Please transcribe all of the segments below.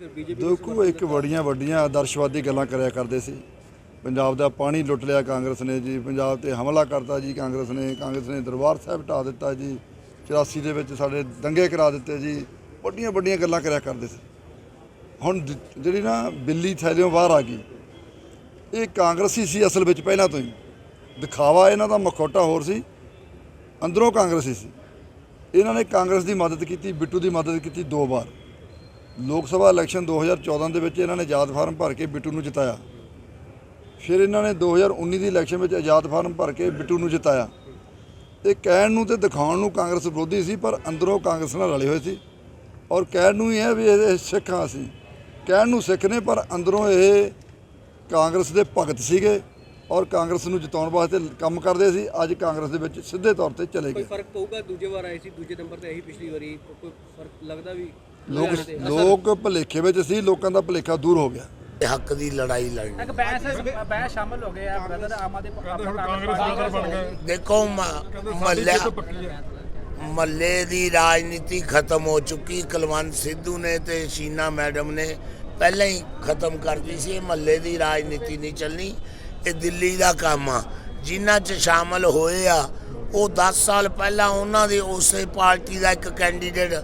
ਦੇਖੋ, ਇੱਕ ਬੜੀਆਂ ਵੱਡੀਆਂ ਆਦਰਸ਼ਵਾਦੀ ਗੱਲਾਂ ਕਰਿਆ ਕਰਦੇ ਸੀ। ਪੰਜਾਬ ਦਾ ਪਾਣੀ ਲੁੱਟ ਲਿਆ ਕਾਂਗਰਸ ਨੇ ਜੀ, ਪੰਜਾਬ ਤੇ ਹਮਲਾ ਕਰਤਾ ਜੀ ਕਾਂਗਰਸ ਨੇ ਕਾਂਗਰਸ ਨੇ ਦਰਬਾਰ ਸਾਹਿਬ ਢਾ ਦਿੱਤਾ ਜੀ 84 ਦੇ ਵਿੱਚ ਸਾਡੇ ਦੰਗੇ ਕਰਾ ਦਿੱਤੇ ਜੀ, ਵੱਡੀਆਂ ਵੱਡੀਆਂ ਗੱਲਾਂ ਕਰਿਆ ਕਰਦੇ ਸੀ। ਹੁਣ ਜਿਹੜੀ ਨਾ ਬਿੱਲੀ ਥੈਲਿਓਂ ਬਾਹਰ ਆ ਗਈ, ਇਹ ਕਾਂਗਰਸੀ ਸੀ ਅਸਲ ਵਿੱਚ ਪਹਿਲਾਂ ਤੋਂ ਹੀ। ਦਿਖਾਵਾ ਇਹਨਾਂ ਦਾ ਮਖੌਟਾ ਹੋਰ ਸੀ, ਅੰਦਰੋਂ ਕਾਂਗਰਸੀ ਸੀ। ਇਹਨਾਂ ਨੇ ਕਾਂਗਰਸ ਦੀ ਮਦਦ ਕੀਤੀ, ਬਿੱਟੂ ਦੀ ਮਦਦ ਕੀਤੀ ਦੋ ਵਾਰ। ਲੋਕ ਸਭਾ ਇਲੈਕਸ਼ਨ 2014 ਦੇ ਵਿੱਚ ਇਹਨਾਂ ਨੇ ਆਜ਼ਾਦ ਫਾਰਮ ਭਰ ਕੇ ਬਿੱਟੂ ਨੂੰ ਜਿਤਾਇਆ। ਫਿਰ ਇਹਨਾਂ ਨੇ 2019 ਦੀ ਇਲੈਕਸ਼ਨ ਵਿੱਚ ਆਜ਼ਾਦ ਫਾਰਮ ਭਰ ਕੇ ਬਿੱਟੂ ਨੂੰ ਜਿਤਾਇਆ। ਇਹ ਕਹਿਣ ਨੂੰ ਤੇ ਦਿਖਾਉਣ ਨੂੰ ਕਾਂਗਰਸ ਵਿਰੋਧੀ ਸੀ, ਪਰ ਅੰਦਰੋਂ ਕਾਂਗਰਸ ਨਾਲ ਰਲੇ ਹੋਏ ਸੀ। ਔਰ ਕਹਿਣ ਨੂੰ ਹੀ ਹੈ ਵੀ ਇਹ ਸਿੱਖ ਹਾਂ ਅਸੀਂ। ਕਹਿਣ ਨੂੰ ਸਿੱਖ ਨੇ, ਪਰ ਅੰਦਰੋਂ ਇਹ ਕਾਂਗਰਸ ਦੇ ਭਗਤ ਸੀਗੇ। ਔਰ ਕਾਂਗਰਸ ਨੂੰ ਜਿਤਾਉਣ ਵਾਸਤੇ ਕੰਮ ਕਰਦੇ ਸੀ ਅੱਜ ਕਾਂਗਰਸ ਦੇ ਵਿੱਚ ਸਿੱਧੇ ਤੌਰ ਤੇ ਚਲੇ ਕੋਈ ਗਏ। ਫ਼ਰਕ ਪਊਗਾ? ਦੂਜੇ ਵਾਰ ਆਏ ਸੀ ਦੂਜੇ ਨੰਬਰ ਤੇ ਇਹੀ ਪਿਛਲੀ ਵਾਰੀ ਕੋਈ ਫ਼ਰਕ ਲੱਗਦਾ ਵੀ ਲੋਕ ਲੋਕ ਭੁਲੇਖੇ ਵਿੱਚ ਸੀ ਲੋਕਾਂ ਦਾ ਭੁਲੇਖਾ ਦੂਰ ਹੋ ਗਿਆ। ਹੱਕ ਦੀ ਲੜਾਈ ਲੜਨੀ। ਇੱਕ ਬੈਂਸ ਬੈਂਸ ਸ਼ਾਮਲ ਹੋ ਗਏ ਆ ਬ੍ਰਦਰ ਆਮ ਆਪਣਾ ਕਾਂਗਰਸ ਬਣ ਗਏ। ਦੇਖੋ ਮਹੱਲੇ ਮਹੱਲੇ ਦੀ ਰਾਜਨੀਤੀ ਖਤਮ ਹੋ ਚੁੱਕੀ। ਕੁਲਵੰਤ ਸਿੱਧੂ ਨੇ ਤੇ ਸ਼ੀਨਾ ਮੈਡਮ ਨੇ ਪਹਿਲਾਂ ਹੀ ਖਤਮ ਕਰਤੀ ਸੀ। ਇਹ ਮਹੱਲੇ ਦੀ ਰਾਜਨੀਤੀ ਨਹੀਂ ਚੱਲਣੀ। ਇਹ ਦਿੱਲੀ ਦਾ ਕੰਮ ਆ। ਜਿਨ੍ਹਾਂ 'ਚ ਸ਼ਾਮਲ ਹੋਏ ਆ ਉਹ 10 ਸਾਲ ਪਹਿਲਾਂ ਉਹਨਾਂ ਦੇ ਉਸੇ ਪਾਰਟੀ ਦਾ ਇੱਕ ਕੈਂਡੀਡੇਟ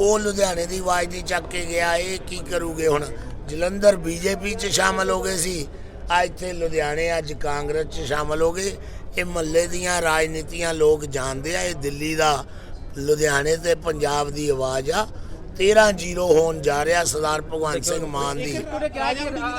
ਉਹ ਲੁਧਿਆਣੇ ਦੀ ਆਵਾਜ਼ ਨਹੀਂ ਚੱਕ ਕੇ ਗਿਆ। ਇਹ ਕੀ ਕਰੂਗੇ ਹੁਣ? ਜਲੰਧਰ ਬੀਜੇਪੀ 'ਚ ਸ਼ਾਮਲ ਹੋ ਗਏ ਸੀ। ਅੱਜ ਇੱਥੇ ਲੁਧਿਆਣੇ ਅੱਜ ਕਾਂਗਰਸ 'ਚ ਸ਼ਾਮਲ ਹੋ ਗਏ। ਇਹ ਮੱਲੇ ਦੀਆਂ ਰਾਜਨੀਤੀਆਂ ਲੋਕ ਜਾਣਦੇ ਆ। ਇਹ ਦਿੱਲੀ ਦਾ ਲੁਧਿਆਣੇ ਤੇ ਪੰਜਾਬ ਦੀ ਆਵਾਜ਼ ਆ। 13 ਜ਼ੀਰੋ ਹੋਣ ਜਾ ਰਿਹਾ ਸਰਦਾਰ ਭਗਵੰਤ ਸਿੰਘ ਮਾਨ ਦੀ।